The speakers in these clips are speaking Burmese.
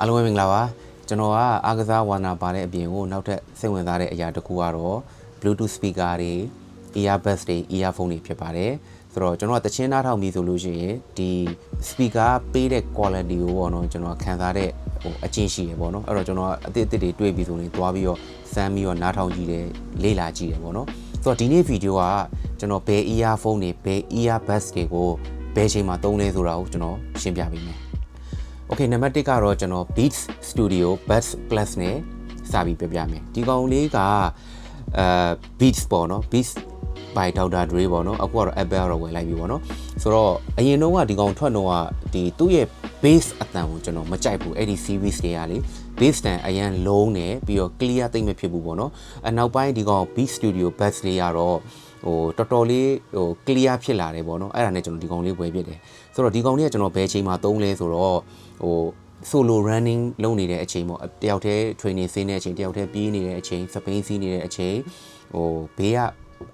အားလုံးပဲမင်္ဂလာပါကျွန်တော်ကအားကစားဝါနာပါတဲ့အပြင်ကိုနောက်ထပ်စိတ်ဝင်စားတဲ့အရာတစ်ခုကတော့ Bluetooth speaker တွေ earbuds တွေ earphone တွေဖြစ်ပါတယ်ဆိုတော့ကျွန်တော်ကတချင်းနားထောင်ပြီးဆိုလို့ရှိရင်ဒီ speaker ပေးတဲ့ quality ကိုပေါ့နော်ကျွန်တော်ခံစားတဲ့ဟိုအချင်းရှိရပေါ့နော်အဲ့တော့ကျွန်တော်ကအသစ်အသစ်တွေတွေ့ပြီးဆိုရင်တွားပြီးတော့စမ်းပြီးတော့နားထောင်ကြည့်တယ်လေ့လာကြည့်တယ်ပေါ့နော်ဆိုတော့ဒီနေ့ဗီဒီယိုကကျွန်တော်ဘယ် earphone တွေဘယ် earbuds တွေကိုဘယ်ချိန်မှာသုံးလဲဆိုတာကိုကျွန်တော်ရှင်းပြပေးမယ် Okay နံပါတ်1ကတော့ကျွန်တော် Beats Studio Bass Plus နဲ့စပြီးပြပြမယ်ဒီကောင်လေးကအဲ Beats ပေါ့နော် Beats by Dr. Dre ပေါ့နော်အခုကတော့ Apple တော့ဝင်လိုက်ပြီပေါ့နော်ဆိုတော့အရင်တော့ကဒီကောင်ထွက်တော့ကဒီသူ့ရဲ့ bass အတန်ကိုကျွန်တော်မကြိုက်ဘူးအဲ့ဒီ series တွေကလေ bass တန်အရင်လုံးနေပြီးတော့ clear သိမ့်မဖြစ်ဘူးပေါ့နော်အနောက်ပိုင်းဒီကောင် Beat Studio bass တွေကတော့ ဟိုတော်တော်လေးဟို clear ဖြစ်လာတယ်ပေါ့နော်အဲ့ဒါနဲ့ကျွန်တော်ဒီကောင်လေးဝယ်ဖြစ်တယ်ဆိုတော့ဒီကောင်လေးကကျွန်တော်ဘယ်ချိန်မှာသုံးလဲဆိုတော့ဟို solo running လုပ်နေတဲ့အချိန်ပေါ့တယောက်တည်း training ဆင်းတဲ့အချိန်တယောက်တည်းပြေးနေတဲ့အချိန်စပိန်စီးနေတဲ့အချိန်ဟိုဘေးက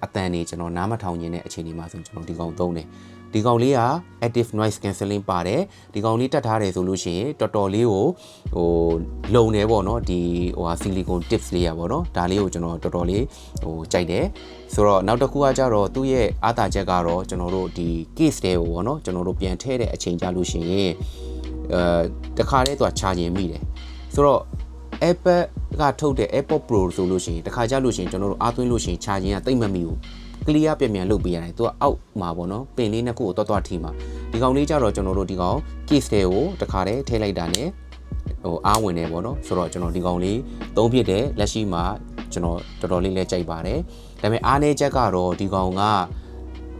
အတန်နေကျွန်တော်နားမထောင်ခြင်းတဲ့အချိန်ဒီမှာဆိုကျွန်တော်ဒီကောင်သုံးတယ် ဒီကောင်လေးက active noise cancelling ပါတယ်ဒီကောင်လေးတက်ထားတယ်ဆိုလို့ရှိရင်တော်တော်လေးကိုဟိုလုံနေပေါ့နော်ဒီဟိုဟာ silicone tips လေးရပေါ့နော်ဒါလေးကိုကျွန်တော်တော်တော်လေးဟိုကြိုက်တယ်ဆိုတော့နောက်တစ်ခုကကြတော့သူ့ရဲ့အားသာချက်ကတော့ကျွန်တော်တို့ဒီ case တွေကိုပေါ့နော်ကျွန်တော်တို့ပြန်ထည့်တဲ့အချိန်ကြလို့ရှိရင်အဲတခါတည်းသူက charging မိတယ်ဆိုတော့ Apple ကထုတ်တဲ့ AirPods Pro ဆိုလို့ရှိရင်တခါကြလို့ရှိရင်ကျွန်တော်တို့အားသွင်းလို့ရှိရင် charging ကတိတ်မမီဘူး clear ပြန်ပြန်လုပ်ပေးရတယ်သူကအောက်မှာပေါ့နော်ပင်လေးနှစ်ခုကိုတွတ်တွတ်ထိမှာဒီကောင်လေးကြတော့ကျွန်တော်တို့ဒီကောင် case တွေကိုတခါတည်းထည့်လိုက်တာ ਨੇ ဟိုအားဝင်နေပေါ့နော်ဆိုတော့ကျွန်တော်ဒီကောင်လေးသုံးဖြစ်တယ်လက်ရှိမှာကျွန်တော်တော်တော်လေးလဲကြိုက်ပါတယ်ဒါပေမဲ့အားနည်းချက်ကတော့ဒီကောင်က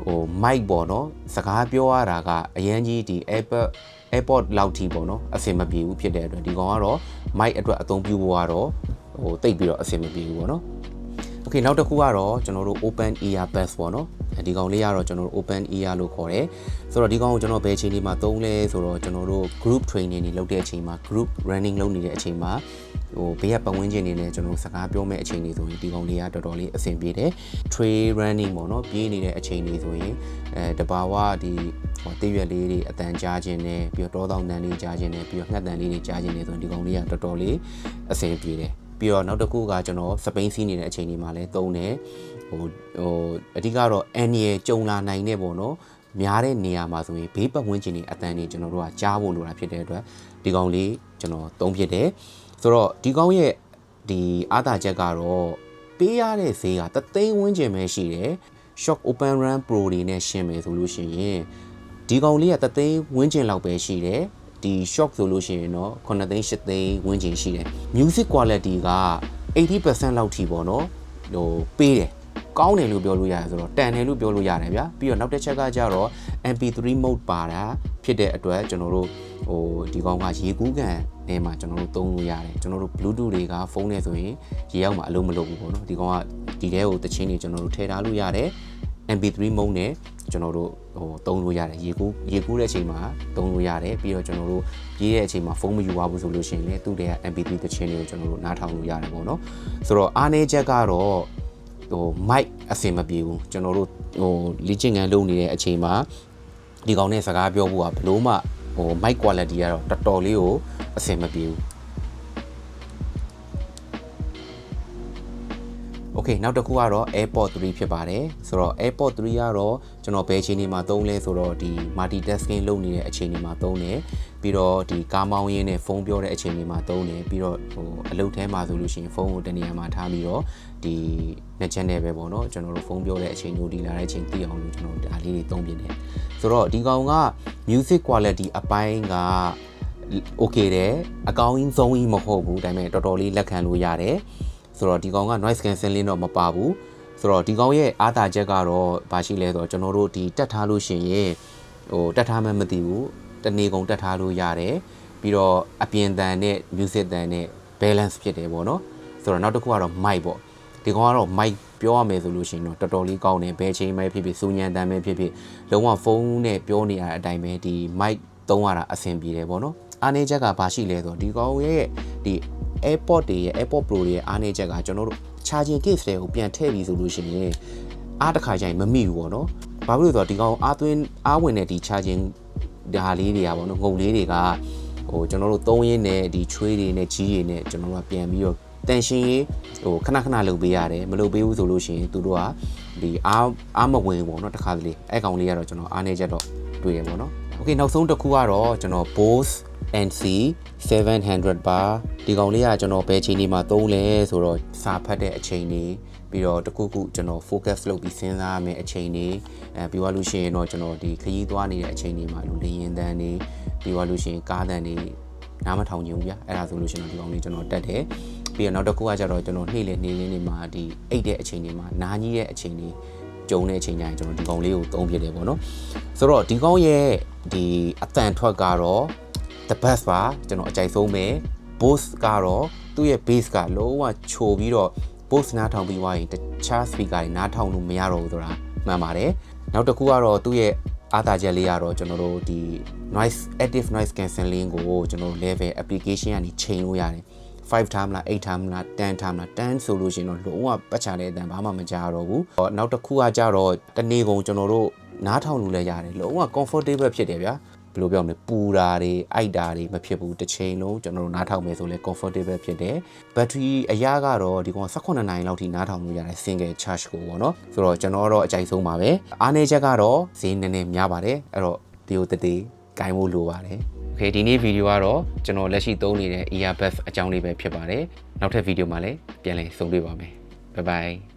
ဟို mic ပေါ့နော်စကားပြောရတာကအရန်ကြီးဒီ Apple AirPod လောက်ထိပေါ့နော်အဆင်မပြေဘူးဖြစ်တဲ့အတွက်ဒီကောင်ကတော့ mic အတွက်အသုံးပြုဖို့ကတော့ဟိုတိတ်ပြီးတော့အဆင်မပြေဘူးပေါ့နော် โอเคနောက်တစ်ခုကတော့ကျွန်တော်တို့ open ear buds ပေါ့နော်ဒီကောင်လေးကတော့ကျွန်တော်တို့ open ear လို့ခေါ်တယ်ဆိုတော့ဒီကောင်ကိုကျွန်တော်ဘယ်အချိန်လေးမှာသုံးလဲဆိုတော့ကျွန်တော်တို့ group training တွေလုပ်တဲ့အချိန်မှာ group running လုပ်နေတဲ့အချိန်မှာဟိုဘေးကပတ်ဝန်းကျင်နေနဲ့ကျွန်တော်စကားပြောမဲ့အချိန်တွေဆိုရင်ဒီကောင်လေးကတော်တော်လေးအဆင်ပြေတယ် trail running ပေါ့နော်ပြေးနေတဲ့အချိန်တွေဆိုရင်အဲတဘာဝဒီဟိုတရွက်လေးတွေအတန်ကြားခြင်းနဲ့ပြီးတော့တောတောင်တန်လေးကြားခြင်းနဲ့ပြီးတော့ငှက်တန်လေးတွေကြားခြင်းနဲ့ဆိုရင်ဒီကောင်လေးကတော်တော်လေးအဆင်ပြေတယ် ပြီးတော့နောက်တစ်ခုကကျွန်တော်စပိန်စီးနေတဲ့အချိန်ဒီမှာလည်းသုံးတယ်ဟိုဟိုအဓိကတော့အန်ရီကြုံလာနိုင်တဲ့ပေါ့နော်များတဲ့နေရာမှာဆိုရင်ဘေးပတ်ဝန်းကျင်တွေအတန်တွေကျွန်တော်တို့ကကြားဖို့လိုတာဖြစ်တဲ့အတွက်ဒီကောင်လေးကျွန်တော်သုံးဖြစ်တယ်ဆိုတော့ဒီကောင်ရဲ့ဒီအားသာချက်ကတော့ပေးရတဲ့ဈေးကတသိန်းဝန်းကျင်ပဲရှိတယ် Shock Open Run Pro တွေနဲ့ရှင်းမယ်ဆိုလို့ရှိရင်ဒီကောင်လေးကတသိန်းဝန်းကျင်လောက်ပဲရှိတယ် ဒီ shock ဆိုလို့ရှိရင်တော့9သိန်း10သိန်းဝန်းကျင်ရှိတယ် music quality က80%လောက်ထိပေါ့နော်ဟိုပေးတယ်ကောင်းတယ်လို့ပြောလို့ရတယ်ဆိုတော့တန်တယ်လို့ပြောလို့ရတယ်ဗျာပြီးတော့နောက်တစ်ချက်ကကြတော့ MP3 mode ပါတာဖြစ်တဲ့အတွက်ကျွန်တော်တို့ဟိုဒီကောင်ကရေကူးကန်ထဲမှာကျွန်တော်တို့သုံးလို့ရတယ်ကျွန်တော်တို့ Bluetooth တွေကဖုန်းနဲ့ဆိုရင်ရေရောက်မှာအလုံးမလုံးဘူးပေါ့နော်ဒီကောင်ကဒီထဲကိုတချင်းတွေကျွန်တော်တို့ထည့်ထားလို့ရတယ် MP3 မုံနဲ့ကျွန်တော်တို့ဟိုသုံးလို့ရတယ်ရေကူးရေကူးတဲ့အချိန်မှာသုံးလို့ရတယ်ပြီးတော့ကျွန်တော်တို့ပြေးတဲ့အချိန်မှာဖုန်းမယူရဘူးဆိုလို့ရှိရင်လည်းသူ့တဲ့ MP3 တခြင်းတွေကိုကျွန်တော်တို့နားထောင်လို့ရတယ်ပေါ့နော်ဆိုတော့အားနည်းချက်ကတော့ဟို mic အဆင်မပြေဘူးကျွန်တော်တို့ဟိုလေ့ကျင့်ခန်းလုပ်နေတဲ့အချိန်မှာဒီကောင်နဲ့စကားပြောဖို့ကဘလို့မှဟို mic quality ကတော့တော်တော်လေးကိုအဆင်မပြေဘူး โอเคနောက်တစ်ခုကတော့ AirPod 3ဖြစ်ပါတယ်ဆိုတော့ AirPod 3ကတော့ကျွန်တော်ဘယ်အချိန်ဒီမှာသုံးလဲဆိုတော့ဒီ multitasking လုပ်နေတဲ့အချိန်ဒီမှာသုံးတယ်ပြီးတော့ဒီကားမောင်းရင်းနဲ့ဖုန်းပြောတဲ့အချိန်ဒီမှာသုံးတယ်ပြီးတော့ဟိုအလုပ်ထဲမှာဆိုလို့ရှိရင်ဖုန်းကိုတနေရာမှာထားပြီးတော့ဒီ net channel ပဲပေါ့နော်ကျွန်တော်တို့ဖုန်းပြောတဲ့အချိန်တို့ဒီလာတဲ့အချိန်သိအောင်လို့ကျွန်တော်ဒါလေးတွေသုံးပြတယ်ဆိုတော့ဒီကောင်က music quality အပိုင်းက okay တယ်အကောင်းကြီးဆုံးကြီးမဟုတ်ဘူးဒါပေမဲ့တော်တော်လေးလက်ခံလို့ရတယ် ဆိုတော့ဒီကောင်က noise cancelling တော့မပါဘူးဆိုတော့ဒီကောင်ရဲ့အားသာချက်ကတော့ဘာရှိလဲဆိုတော့ကျွန်တော်တို့ဒီတက်ထားလို့ရှိရင်ဟိုတက်ထားမှမသိဘူးတနေကုန်တက်ထားလို့ရတယ်ပြီးတော့အပြင်တန်နဲ့ music တန်နဲ့ balance ဖြစ်တယ်ပေါ့နော်ဆိုတော့နောက်တစ်ခုကတော့ mic ပေါ့ဒီကောင်ကတော့ mic ပြောရမယ်ဆိုလို့ရှိရင်တော့တော်တော်လေးကောင်းတယ်ဘယ်ချိန်မှဖြစ်ဖြစ်စူညံတန်ပဲဖြစ်ဖြစ်လုံးဝဖုန်းနဲ့ပြောနေရတဲ့အတိုင်းပဲဒီ mic သုံးရတာအဆင်ပြေတယ်ပေါ့နော်အားနည်းချက်ကဘာရှိလဲဆိုတော့ဒီကောင်ရဲ့ဒီ AirPod တွေရဲ့ AirPod Pro တွေရဲ့အားနည်းချက်ကကျွန်တော်တို့ charging case တွေကိုပြန်ထည့်ပြီးဆိုလို့ရှိရင်အားတစ်ခါကျရင်မမိဘူးပေါ့နော်ဘာဖြစ်လို့လဲဆိုတော့ဒီကောင်အားသွင်းအားဝင်တဲ့ဒီ charging ဒါလေးတွေကပေါ့နော်ငုံလေးတွေကဟ ဟိုကျွန်တော်တို့သုံးရင်းနဲ့ဒီချွေးတွေနဲ့ကြီးတွေနဲ့ကျွန်တော်တို့ကပြန်ပြီးတော့တန်ရှင်းရေးဟိုခဏခဏလုပ်ပေးရတယ်မလုပ်ပေးဘူးဆိုလို့ရှိရင်သူတို့ကဒီအားအားမဝင်ဘူးပေါ့နော်တစ်ခါတလေအဲ့ကောင်လေးကတော့ကျွန်တော်အားနေချက်တော့တွေ့ရပေါ့နော်โอเคနောက်ဆုံးတစ်ခုကတော့ကျွန်တော် Bose NC 700 bar ဒီကောင်လေးကကျွန်တော်ဘယ်ချိန်ဒီမှာသုံးလဲဆိုတော့စာဖတ်တဲ့အချိန်တွေပြီးတော့တခုခုကျွန်တော် focus လုပ်ပြီးစဉ်းစားရမယ့်အချိန်တွေအဲပြီးသွားလို့ရှိရင်တော့ကျွန်တော်ဒီခရီးသွားနေတဲ့အချိန်တွေမှာလူလင်းရင်တန်းတွေပြီးသွားလို့ရှိရင်ကားတန်းတွေနားမထောင်ချင်ဘူးဗျအဲ့ဒါဆိုလို့ရှိရင်တော့ဒီကောင်လေးကျွန်တော်တက်တယ်ပြီးတော့နောက်တစ်ခုကကျတော့ကျွန်တော်နေ့လေနေ့လင်းနေမှာဒီအိတ်တဲ့အချိန်တွေမှာနားကြီးတဲ့အချိန်တွေကြုံတဲ့အချိန်ကျရင်ကျွန်တော်ဒီကောင်လေးကိုသုံးပြတယ်ပေါ့နော်ဆိုတော့ဒီကောင်ရဲ့ဒီအတန်ထွက်ကတော့ the best ပါကျွန်တော်အကြိုက်ဆုံးပဲ boost ကတော့သူ့ရဲ့ base ကလုံးဝချိုပြီးတော့ boost နားထောင်ပြီးွားရင်တခြား speaker တွေနားထောင်လို့မရတော့ဘူးဆိုတာမှန်ပါတယ်နောက်တစ်ခုကတော့သူ့ရဲ့အားသာချက်လေးကတော့ကျွန်တော်တို့ဒီ noise active noise cancelling ကိုကျွန်တော်တို့ level application ကနေချိန်လို့ရတယ်5 time လား8 time လား10 time လား10ဆိုလို့ရှိရင်တော့လုံးဝပတ်ချတဲ့အတန်ဘာမှမကြားတော့ဘူးဟောနောက်တစ်ခုကကြတော့တနေ့ကုန်ကျွန်တော်တို့နားထောင်လို့လည်းရတယ်လုံးဝ comfortable ဖြစ်တယ်ဗျာ ဘယ်လိုပြောမလဲပူတာတွေအိုက်တာတွေမဖြစ်ဘူးတစ်ချိန်လုံးကျွန်တော်တို့နားထောင်မယ်ဆိုလဲ comfortable ဖြစ်တယ်ဘက်ထရီအရာကတော့ဒီကောင်18နိုင်လောက်ထိနားထောင်လို့ရတယ် single charge ကိုပေါ့နော်ဆိုတော့ကျွန်တော်တော့အကြိုက်ဆုံးပါပဲအားနည်းချက်ကတော့ဈေးနည်းနည်းများပါတယ်အဲ့တော့ဒီကိုတတေးဂိုင်းဖို့လိုပါတယ်โอเคဒီနေ့ဗီဒီယိုကတော့ကျွန်တော်လက်ရှိသုံးနေတဲ့ earbuds အကြောင်းလေးပဲဖြစ်ပါတယ်နောက်ထပ်ဗီဒီယိုမှာလည်းပြန်လည်ဆုံတွေ့ပါမယ် bye bye